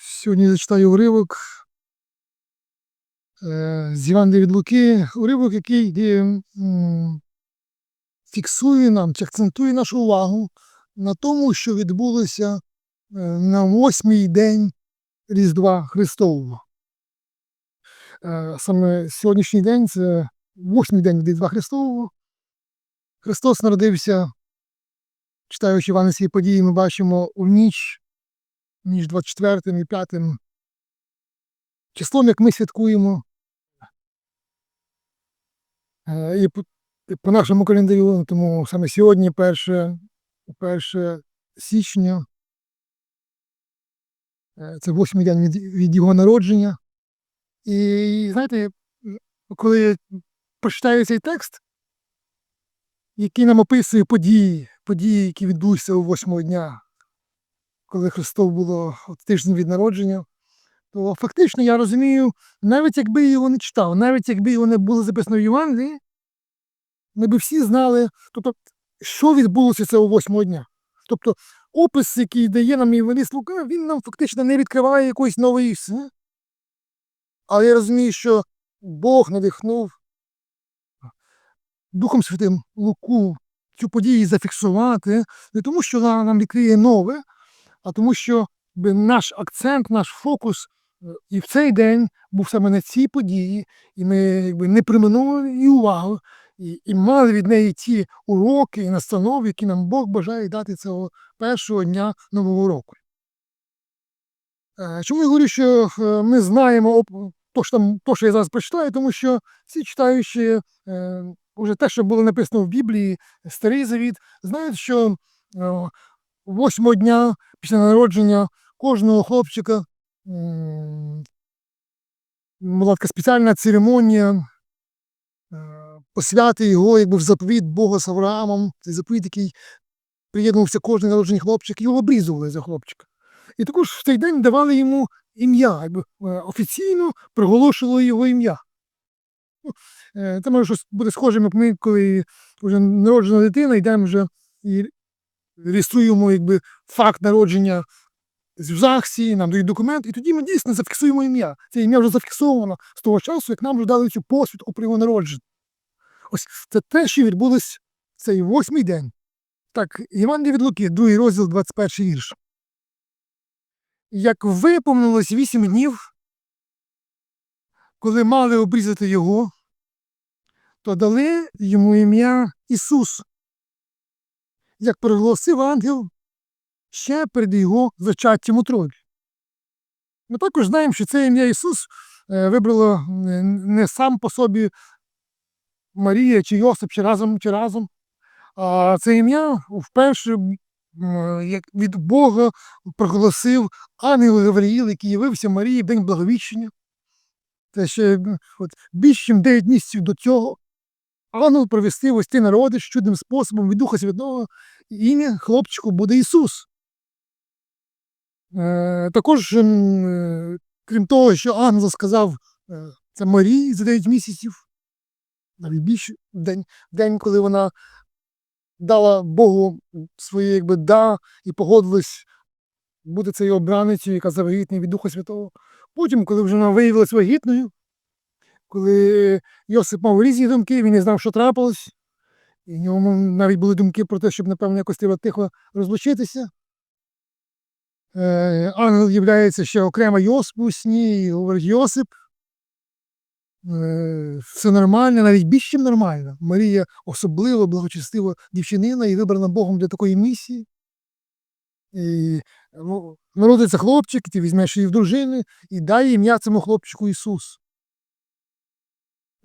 Сьогодні зачитаю уривок е, з Євангелія від Луки, уривок, який фіксує нам чи акцентує нашу увагу на тому, що відбулося е, на восьмий день Різдва Христового. Е, Саме сьогоднішній день це восьмий день Різдва Христового. Христос народився, читаючи Іванівські події, ми бачимо у ніч між 24 і 5 числом, як ми святкуємо. Е, І по, нашому календарю, тому саме сьогодні, 1, 1 січня, е, це восьмий день від, від його народження. І знаєте, коли прочитаю цей текст, який нам описує події, події, які відбулися у восьмого дня, коли Христов було тиждень від народження, то фактично я розумію, навіть якби його не читав, навіть якби його не було записано в Євангелії, ми б всі знали, тобто, що відбулося цього восьмого дня. Тобто опис, який дає нам Євангеліст Лука, він нам фактично не відкриває якоїсь нової істини. Але я розумію, що Бог надихнув Духом Святим Луку цю подію зафіксувати, не тому, що вона нам відкриє нове, а тому, що наш акцент, наш фокус е, і в цей день був саме на цій події, і ми якби, не приминули її увагу, і, і мали від неї ті уроки і настанови, які нам Бог бажає дати цього першого дня Нового року. Е, Чому я говорю, що е, ми знаємо то, що, там, то, що я зараз прочитаю, тому що всі читаючи е, уже те, що було написано в Біблії, Старий Завіт, знають, що восьмого дня після народження кожного хлопчика була така спеціальна церемонія е, посвяти його якби в заповіт Бога з Авраамом, цей заповіт, який приєднувся кожен народжений хлопчик, його обрізували за хлопчика. І також в цей день давали йому ім'я, якби е, офіційно приголошували його ім'я. Ну, е, Це може щось буде схожим, як ми, коли вже народжена дитина, йдемо вже і реєструємо якби, факт народження в ЗАГСі, нам дають документ, і тоді ми дійсно зафіксуємо ім'я. Це ім'я вже зафіксовано з того часу, як нам вже дали цю посвідку про його народження. Ось це те, що відбулось цей восьмий день. Так, Іван від Луки, другий розділ, 21 вірш. Як виповнилось вісім днів, коли мали обрізати його, то дали йому ім'я Ісус, як проголосив ангел ще перед його зачаттям у тролі. Ми також знаємо, що це ім'я Ісус е, вибрало е, не сам по собі Марія чи Йосип, чи разом, чи разом. А це ім'я вперше як від Бога проголосив ангел Гавриїл, який явився Марії в день благовіщення. Це ще от, більш ніж 9 місяців до цього. Ангел провістив ось народи з чудним способом від Духа Святого, ім'я хлопчику буде Ісус. Е, також, е, крім того, що ангел сказав е, це Марії за 9 місяців, навіть більше день, день, коли вона дала Богу своє якби да і погодилась бути цією обраницею, яка завагітна від Духа Святого. Потім, коли вже вона виявилася вагітною, коли Йосип мав різні думки, він не знав, що трапилось, і в ньому навіть були думки про те, щоб, напевно, якось треба тихо розлучитися. Е, ангел являється ще окремо Йосипу у сні і говорить Йосип. е, Все нормально, навіть більш ніж нормально. Марія особливо благочестива дівчинина і вибрана Богом для такої місії. І ну, народиться хлопчик, ти візьмеш її в дружини і дай ім'я цьому хлопчику Ісус.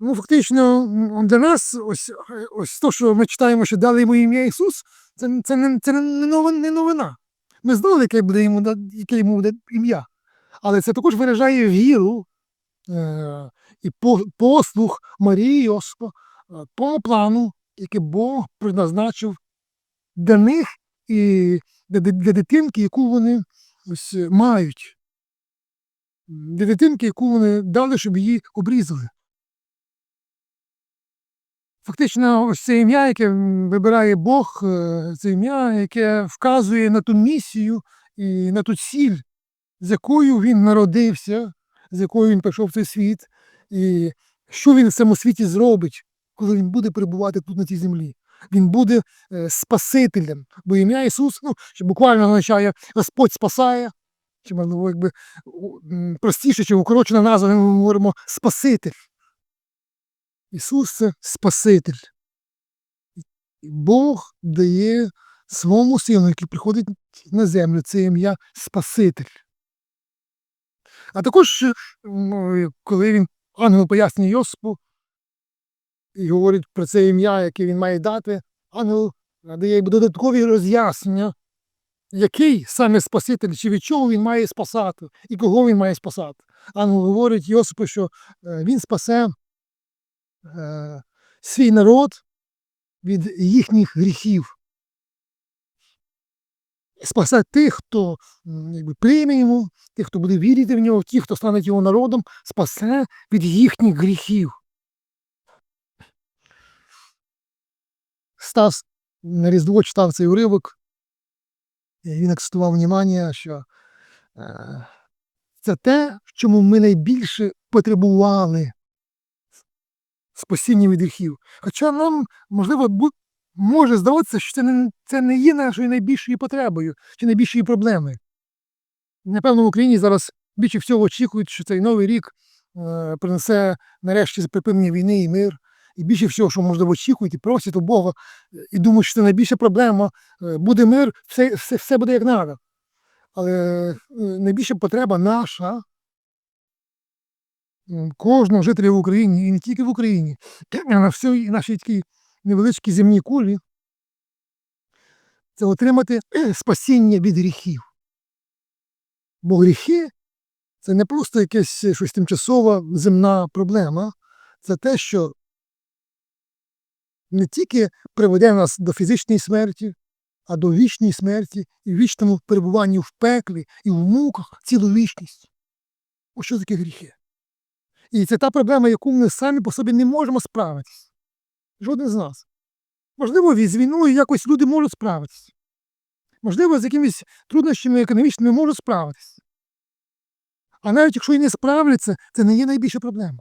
Ну, фактично, для нас ось, е, ось то, що ми читаємо, що дали йому ім'я Ісус, це, це, не, це не, новина. Ми знали, яке буде йому, яке йому буде ім'я. Але це також виражає віру е, і по- послух Марії Йосипа е, по плану, який Бог призначив для них і для, для дитинки, яку вони ось, мають. Для дитинки, яку вони дали, щоб її обрізали. Фактично, ось це ім'я, яке вибирає Бог, е, це ім'я, яке вказує на ту місію і на ту ціль, з якою він народився, з якою він прийшов в цей світ, і що він в цьому світі зробить, коли він буде перебувати тут на цій землі. Він буде е, Спасителем, бо ім'я Ісус, ну, що буквально означає Господь спасає, чи можливо, якби простіше, чи укорочена назва, ми говоримо Спаситель. Ісус це Спаситель. Бог дає своєму сину, який приходить на землю, це ім'я Спаситель. А також, коли він ангел пояснює Йосипу і говорить про це ім'я, яке він має дати, ангел дає додаткові роз'яснення, який саме Спаситель, чи від чого він має спасати, і кого він має спасати. Ангел говорить Йосипу, що е, він спасе свій народ від їхніх гріхів. Спасе тих, хто якби, прийме йому, тих, хто буде вірити в нього, тих, хто стане його народом, спасе від їхніх гріхів. Стас на Різдво читав цей уривок, і він акцентував увагу, що е, це те, в чому ми найбільше потребували спасіння від гріхів. Хоча нам, можливо, може здаватися, що це не, це не є нашою найбільшою потребою чи найбільшою проблемою. Напевно, в Україні зараз більше всього очікують, що цей новий рік е, принесе нарешті припинення війни і мир. І більше всього, що можливо очікують і просять у Бога, і думають, що це найбільша проблема. е, Буде мир, все, все, все буде як треба. Але е, найбільша потреба наша, кожного жителя в Україні, і не тільки в Україні, а на всій нашій такій невеличкій земній кулі, це отримати спасіння від гріхів. Бо гріхи це не просто якась щось тимчасова земна проблема, це те, що не тільки приведе нас до фізичної смерті, а до вічної смерті і вічному перебуванні в пеклі і в муках цілу вічність. Ось що таке гріхи. І це та проблема, яку ми самі по собі не можемо справитись. Жоден з нас. Можливо, з війною якось люди можуть справитися. Можливо, з якимись труднощами економічними можуть справитися. А навіть якщо і не справляться, це не є найбільша проблема.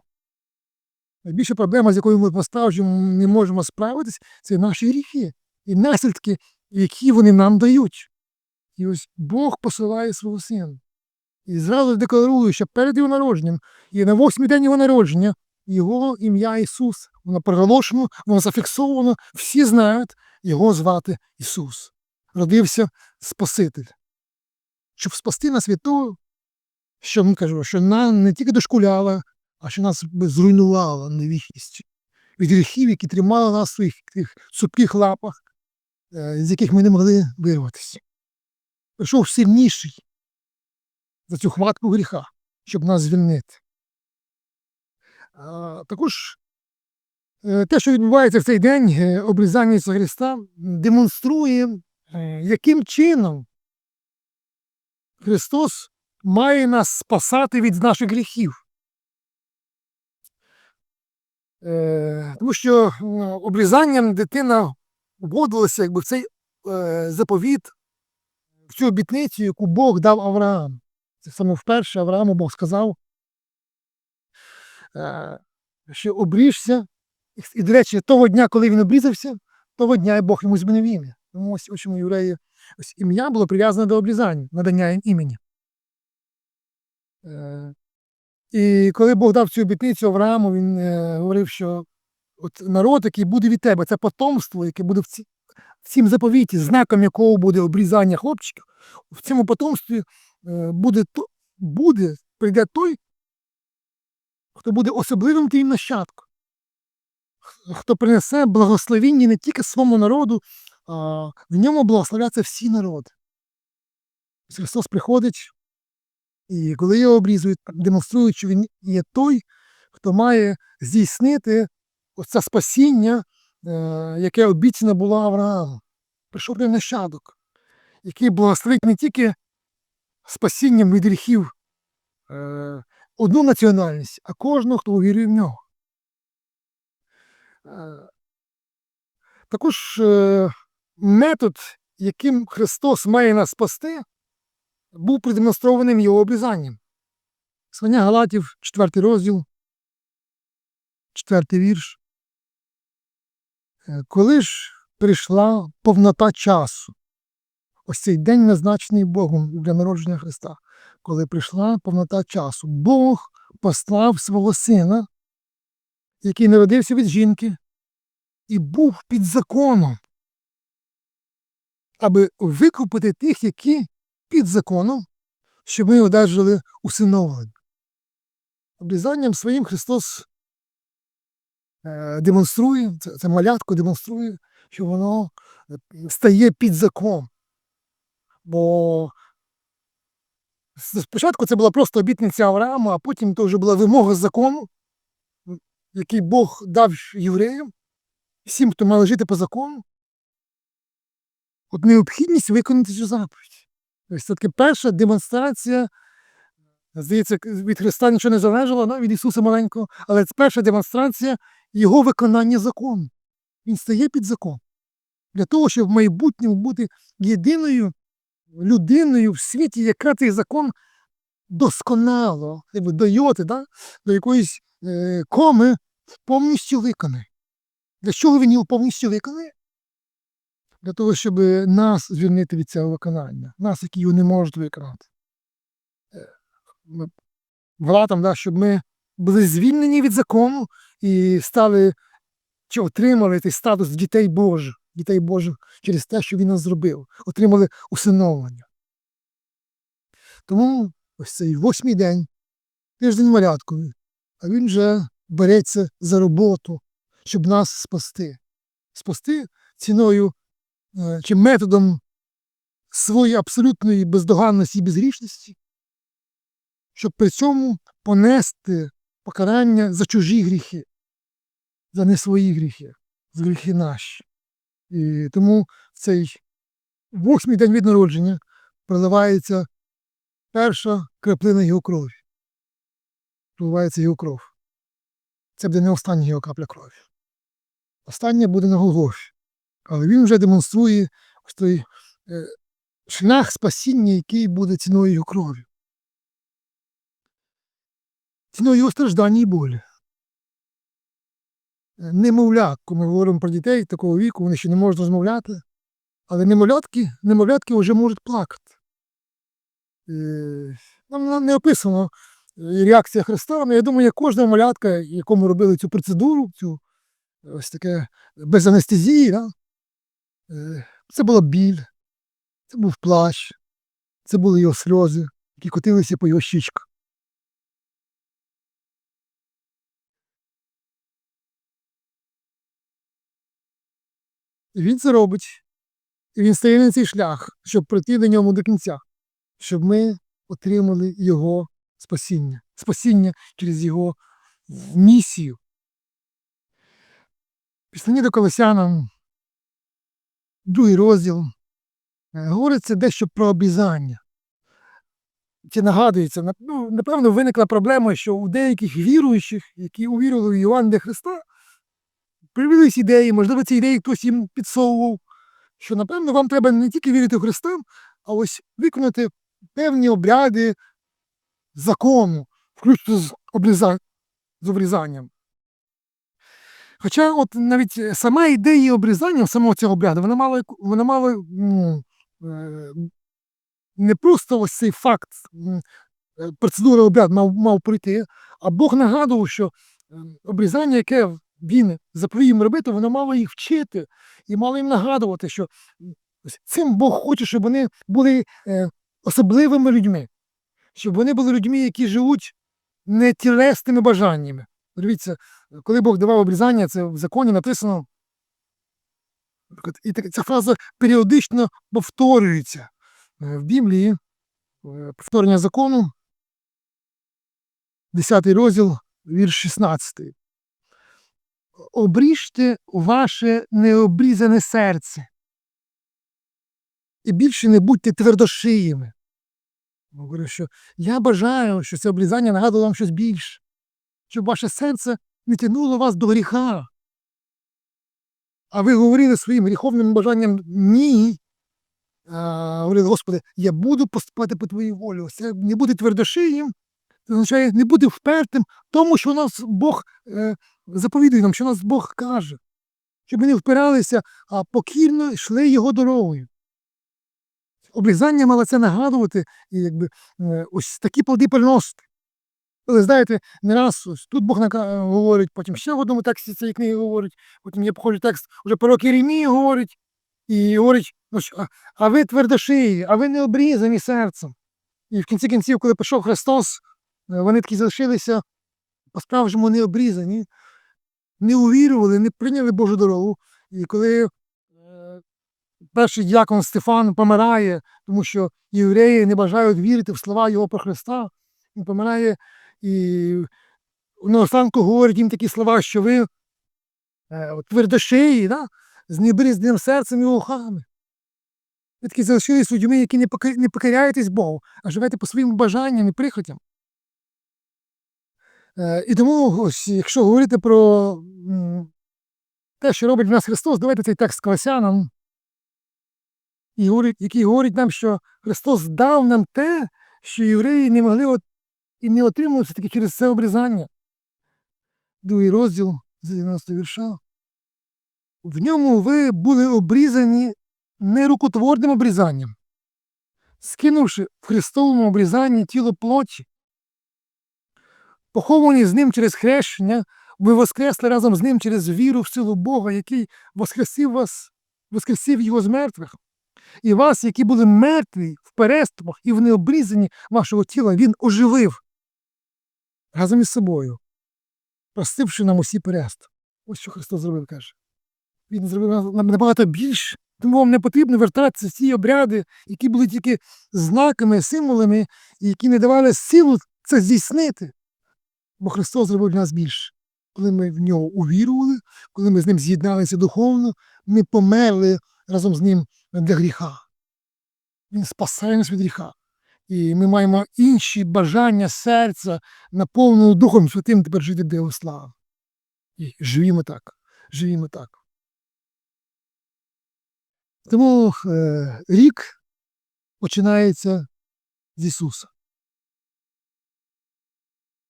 Найбільша проблема, з якою ми по-справжньому не можемо справитись, це наші гріхи і наслідки, які вони нам дають. І ось Бог посилає свого сина. І зразу декларує, що перед його народженням і на восьмий день його народження його ім'я Ісус. Воно проголошено, воно зафіксовано, всі знають, його звати Ісус. Родився Спаситель. Щоб спасти нас від того, що ми кажемо, що нам не тільки дошкуляла, а що нас зруйнувала невічність від гріхів, які тримали нас в своїх тих цупких лапах, е, з яких ми не могли вирватися. Прийшов сильніший за цю хватку гріха, щоб нас звільнити. Також е, те, що відбувається в цей день, е, обрізання Ісуса Христа, демонструє, е, яким чином Христос має нас спасати від наших гріхів. Тому що обрізанням дитина вводилася якби, в цей заповіт, в цю обітницю, яку Бог дав Аврааму. Це саме вперше Аврааму Бог сказав, е, що обріжся. І, до речі, того дня, коли він обрізався, того дня і Бог йому змінив ім'я. Тому ось, ось чому євреї, ось ім'я було прив'язане до обрізання, надання імені. Е, і коли Бог дав цю обітницю Аврааму, він е, говорив, що от народ, який буде від тебе, це потомство, яке буде в, ці, в цім заповіті, знаком якого буде обрізання хлопчиків, в цьому потомстві буде, буде, прийде той, хто буде особливим твоїм нащадком, хто принесе благословіння не тільки своєму народу, а в ньому благословляться всі народи. Христос приходить, і коли його обрізують, демонструють, що він є той, хто має здійснити оце спасіння, е, яке обіцяно було Аврааму. Прийшов нащадок, який благословить не тільки спасінням від гріхів е, одну національність, а кожного, хто увірує в нього. Е, також е, метод, яким Христос має нас спасти, був продемонстрованим його обрізанням. Слання Галатів, 4 розділ, 4 вірш. Коли ж прийшла повнота часу, ось цей день назначений Богом для народження Христа, коли прийшла повнота часу, Бог послав свого сина, який народився від жінки, і був під законом, аби викупити тих, які під законом, щоб ми одержали усиновлення. Обрізанням своїм Христос е, демонструє, це, малятко демонструє, що воно е, стає під закон. Бо спочатку це була просто обітниця Авраама, а потім то вже була вимога закону, який Бог дав євреям, всім, хто має жити по закону. От необхідність виконати цю заповідь. Тобто це таки перша демонстрація. Здається, від Христа нічого не залежало, да, від Ісуса маленького, але це перша демонстрація Його виконання закону. Він стає під закон. Для того, щоб в майбутньому бути єдиною людиною в світі, яка цей закон досконало, якби до да, до якоїсь е, коми повністю виконає. Для чого він його повністю виконає? Для того, щоб нас звільнити від цього виконання, нас, які його не можуть виконати. Е, Вратам, да, щоб ми були звільнені від закону і стали чи отримали цей статус дітей Божих, дітей Божих через те, що він нас зробив, отримали усиновлення. Тому ось цей восьмий день, тиждень малятковий, а він вже береться за роботу, щоб нас спасти. Спасти ціною е, чи методом своєї абсолютної бездоганності і безгрішності, щоб при цьому понести покарання за чужі гріхи, за не свої гріхи, за гріхи наші. І тому в цей восьмий день від народження проливається перша краплина його крові. Проливається його кров. Це буде не остання його капля крові. Остання буде на Голгофі. Але він вже демонструє ось той е, шлях спасіння, який буде ціною його крові. Ціною його страждання і болі. Немовля, коли ми говоримо про дітей такого віку, вони ще не можуть розмовляти, але немовлятки, немовлятки вже можуть плакати. Е, Нам нам не описано е, реакція Христа, але я думаю, як кожна малятка, якому робили цю процедуру, цю ось таке без анестезії, да? е, це була біль, це був плач, це були його сльози, які котилися по його щічках. Він це робить. І він стає на цей шлях, щоб прийти до ньому до кінця, щоб ми отримали його спасіння. Спасіння через його місію. Післані до Колосянам, другий розділ, е, говориться дещо про обрізання. Чи нагадується, ну, напевно, виникла проблема, що у деяких віруючих, які увірували в Євангелія Христа, появились ідеї, можливо, ці ідеї хтось їм підсовував, що, напевно, вам треба не тільки вірити в Христа, а ось виконати певні обряди закону, включно з, обріза... з обрізанням. Хоча от навіть сама ідея обрізання самого цього обряду, вона мала, вона мала м, е, не просто ось цей факт е, процедури обряд мав, мав пройти, а Бог нагадував, що е, обрізання, яке він заповів їм робити, воно мало їх вчити і мало їм нагадувати, що цим Бог хоче, щоб вони були е, особливими людьми, щоб вони були людьми, які живуть не тілесними бажаннями. Дивіться, коли Бог давав обрізання, це в законі написано. І ця фраза періодично повторюється Е, в Біблії. е, Повторення закону, 10 розділ, вірш 16. Обріжте ваше необрізане серце. І більше не будьте твердошиїми. Говорю, що я бажаю, що це обрізання нагадувало вам щось більше, щоб ваше серце не тягнуло вас до гріха. А ви говорили своїм гріховним бажанням ні. говорили, Господи, я буду поступати по Твоїй волі. Це не бути твердошиїм, це означає не бути впертим тому, що у нас Бог е, заповідує нам, що нас Бог каже. Щоб ми не впиралися, а покірно йшли його дорогою. Обрізання мало це нагадувати і якби е, ось такі плоди приносити. Але знаєте, не раз ось тут Бог говорить, потім ще в одному тексті цієї книги говорить, потім є похожий текст, вже пророк Єремії говорить, і говорить, ну, що, а, ви твердошиї, а ви не обрізані серцем. І в кінці кінців, коли прийшов Христос, е, вони такі залишилися по-справжньому не обрізані, не увірували, не прийняли Божу дорогу. І коли е, перший діакон Стефан помирає, тому що євреї не бажають вірити в слова його про Христа, він помирає і наостанку говорить їм такі слова, що ви е, твердошиї, да? з небрізним серцем і вухами. Ви такі залишились людьми, які не покоряєтесь Богу, а живете по своїм бажанням і прихотям. Е, І тому, ось, якщо говорити про те, що робить в нас Христос, давайте цей текст Колосянам, який говорить нам, що Христос дав нам те, що євреї не могли от, і не отримали все-таки через це обрізання. Другий розділ з 11 вірша. В ньому ви були обрізані не рукотворним обрізанням, скинувши в Христовому обрізанні тіло плоті, поховані з ним через хрещення, ви воскресли разом з ним через віру в силу Бога, який воскресив вас, воскресив його з мертвих. І вас, які були мертві в переступах і в необрізанні вашого тіла, він оживив разом із собою, простивши нам усі переступи. Ось що Христос зробив, каже. Він зробив нам набагато більше, тому вам не потрібно вертатися в ці обряди, які були тільки знаками, символами, які не давали силу це здійснити. Бо Христос зробив для нас більше. Коли ми в нього увірували, коли ми з ним з'єдналися духовно, ми померли разом з ним для гріха. Він спасає нас від гріха. І ми маємо інші бажання серця, наповненого Духом Святим тепер жити для його слави. І живімо так, живімо так. Тому е, рік починається з Ісуса,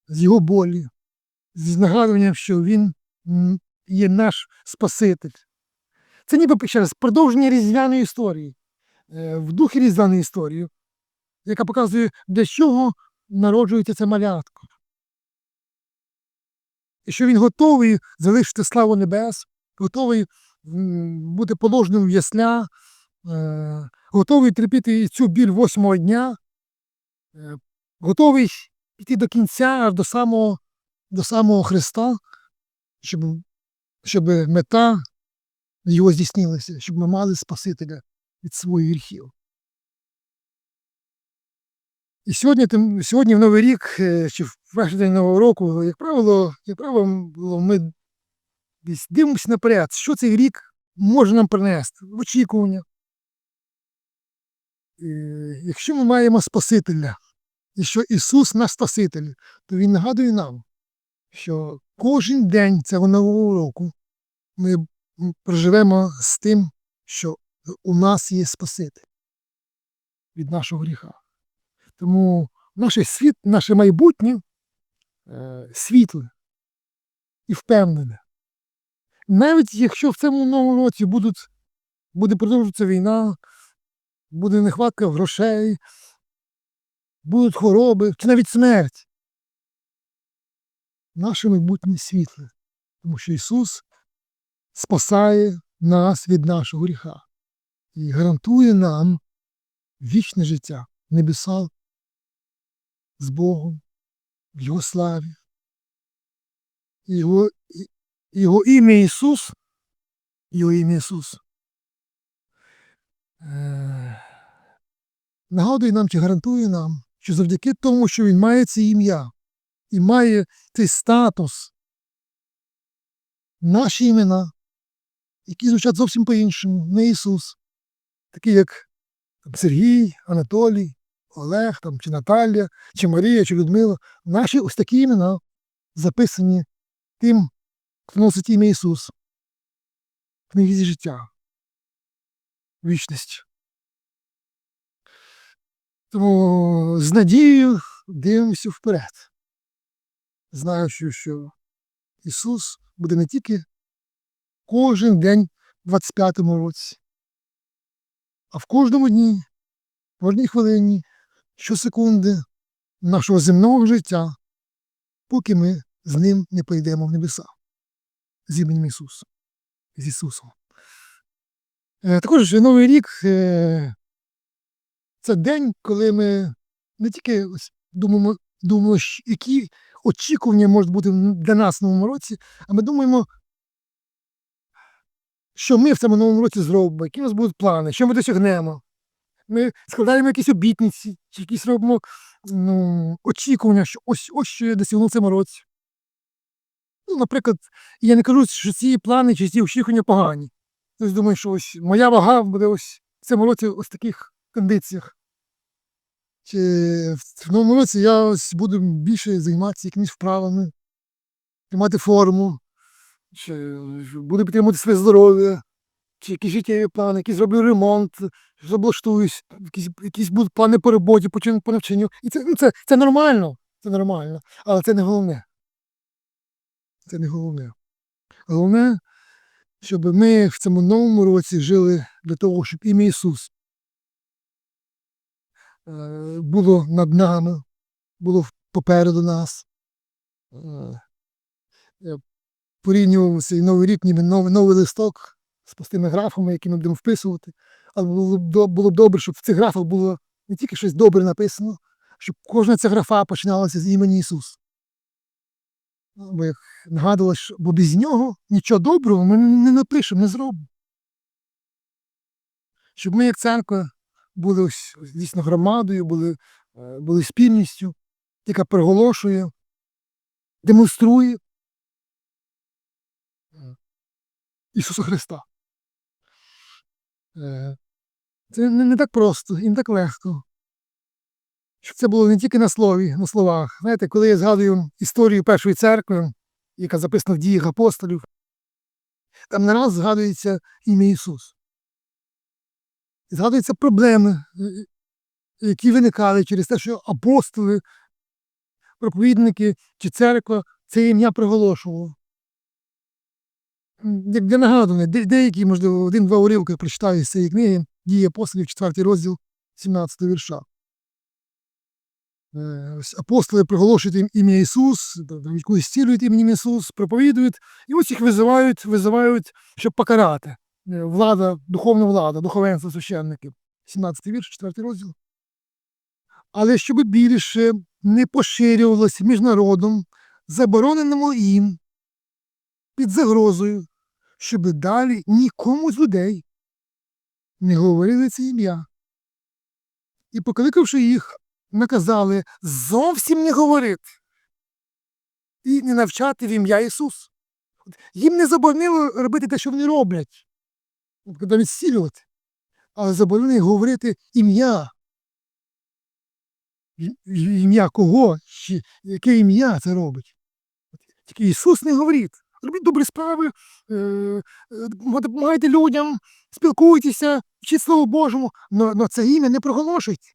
з Його болі, з нагадуванням, що Він є наш Спаситель. Це ніби ще раз продовження різдвяної історії, е, в духі різдвяної історії, яка показує, для чого народжується це малятко. І що він готовий залишити славу небес, готовий бути положеним в ясля, е, готовий терпіти цю біль восьмого дня, е, готовий піти до кінця, аж до самого, до самого Христа, щоб, щоб мета його здійснилася, щоб ми мали Спасителя від своїх гріхів. І сьогодні, тим- сьогодні в Новий рік, е, чи в перший день Нового року, як правило, як правило, ми дивимося наперед, що цей рік може нам принести в очікування. І якщо ми маємо Спасителя, і що Ісус наш Спаситель, то Він нагадує нам, що кожен день цього нового року ми проживемо з тим, що у нас є Спаситель від нашого гріха. Тому наше світ, наше майбутнє е, світле і впевнене. Навіть якщо в цьому новому році будуть, буде продовжуватися війна, буде нехватка грошей, будуть хвороби чи навіть смерть. Наше майбутнє світле, тому що Ісус спасає нас від нашого гріха і гарантує нам вічне життя в небесах з Богом, в Його славі. Його, його ім'я Ісус, Його ім'я Ісус. Е, нагадує нам чи гарантує нам, що завдяки тому, що Він має це ім'я і має цей статус, наші імена, які звучать зовсім по-іншому, не Ісус, такі як там, Сергій, Анатолій, Олег там, чи Наталія, чи Марія, чи Людмила. Наші ось такі імена записані тим, хто носить ім'я Ісус. В книгі життя. Вічність. Тому з надією дивимося вперед. Знаючи, що Ісус буде не тільки кожен день в 25-му році, а в кожному дні, в кожній хвилині, щосекунди нашого земного життя, поки ми з ним не прийдемо в небеса з іменем Ісуса. З Ісусом. Е, Також Новий рік е, це день, коли ми не тільки ось думаємо, думаємо, які очікування можуть бути для нас в новому році, а ми думаємо, що ми в цьому новому році зробимо, які у нас будуть плани, що ми досягнемо. Ми складаємо якісь обітниці, чи якісь робимо ну, очікування, що ось, ось що я досягну в цьому році. Ну, наприклад, я не кажу, що ці плани чи ці очікування погані. Тобто думаю, що ось моя вага буде ось в цьому році ось таких кондиціях. Чи в новому році я ось буду більше займатися якимись вправами, тримати форму, чи буду підтримувати своє здоров'я, чи якісь життєві плани, якийсь зроблю ремонт, заблаштуюсь, якісь, якісь будуть плани по роботі, по, по навчанню. І це, ну, це, це нормально, це нормально, але це не головне. Це не головне. Головне, щоб ми в цьому новому році жили для того, щоб ім'я Ісус е, було над нами, було попереду нас. Е, Я порівнював новий рік, ніби новий, новий листок з пустими графами, які ми будемо вписувати. Але було було б добре, щоб в цих графах було не тільки щось добре написано, щоб кожна ця графа починалася з імені Ісус. Ну, Бо як нагадувалось, бо без нього нічого доброго ми не напишемо, не зробимо. Щоб ми, як церква, були дійсно громадою, були, е, були спільністю, яка приголошує, демонструє е, Ісуса Христа. Е, Це не так просто і не так легко. Щоб це було не тільки на слові, на словах. Знаєте, коли я згадую історію першої церкви, яка записана в діях апостолів, там не раз згадується ім'я Ісус. Згадуються проблеми, е, які виникали через те, що апостоли, проповідники чи церква це ім'я приголошувало. Як для нагадування, де- деякі, можливо, один-два уривки прочитаю з цієї книги Дії апостолів, 4 розділ 17 вірша. Е, Апостоли приголошують ім'я Ісус, якусь зцілюють іменем Ісус, проповідують, і ось їх визивають, визивають, щоб покарати. Е, Влада, духовна влада, духовенство священників. 17 вірш, 4 розділ. Але щоб більше не поширювалося між народом, забороненому їм під загрозою, щоб далі нікому з людей не говорили це ім'я. І покликавши їх, наказали зовсім не говорити і не навчати в ім'я Ісус. Їм не заборонили робити те, що вони роблять, коли відсілювати, але заборонили говорити ім'я. Ім'я кого? Яке ім'я це робить? Тільки Ісус не говорить. Робіть добрі справи, е, е, допомагайте людям, спілкуйтеся, вчіть Слово Божому, але це ім'я не проголошуйте.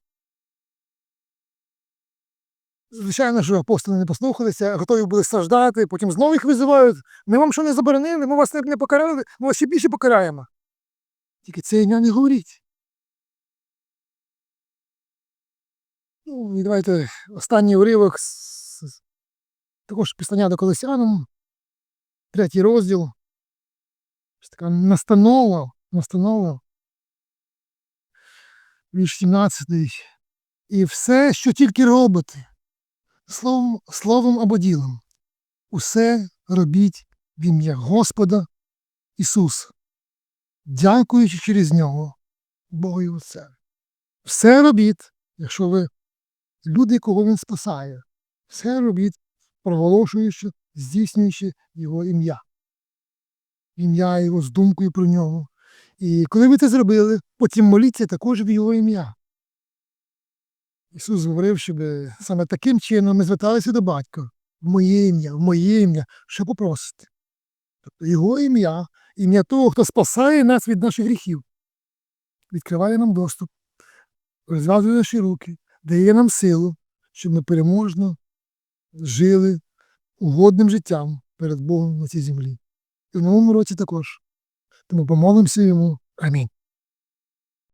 Звичайно, що апостоли не послухалися, готові були страждати, потім знову їх визивають. Ми вам що не заборонили, ми вас не покарали, ми вас ще більше покараємо. Тільки це не говоріть. Ну, і давайте останній уривок з, також післання до Колосянам, третій розділ. Ось така настанова, настанова. Вірш 17. І все, що тільки робите, словом, словом або ділом, усе робіть в ім'я Господа Ісуса, дякуючи через нього Богу і Отцеві. Все робіть, якщо ви люди, кого Він спасає, все робіть, проголошуючи, здійснюючи Його ім'я. Ім'я Його з думкою про нього. І коли ви це зробили, потім моліться також в Його ім'я. Ісус говорив, щоб саме таким чином ми зверталися до батька в моє ім'я, в моє ім'я, що попросити. Тобто Його ім'я, ім'я того, хто спасає нас від наших гріхів, відкриває нам доступ, розв'язує наші руки, дає нам силу, щоб ми переможно жили угодним життям перед Богом на цій землі. І в новому році також. Тому помолимося йому. Амінь.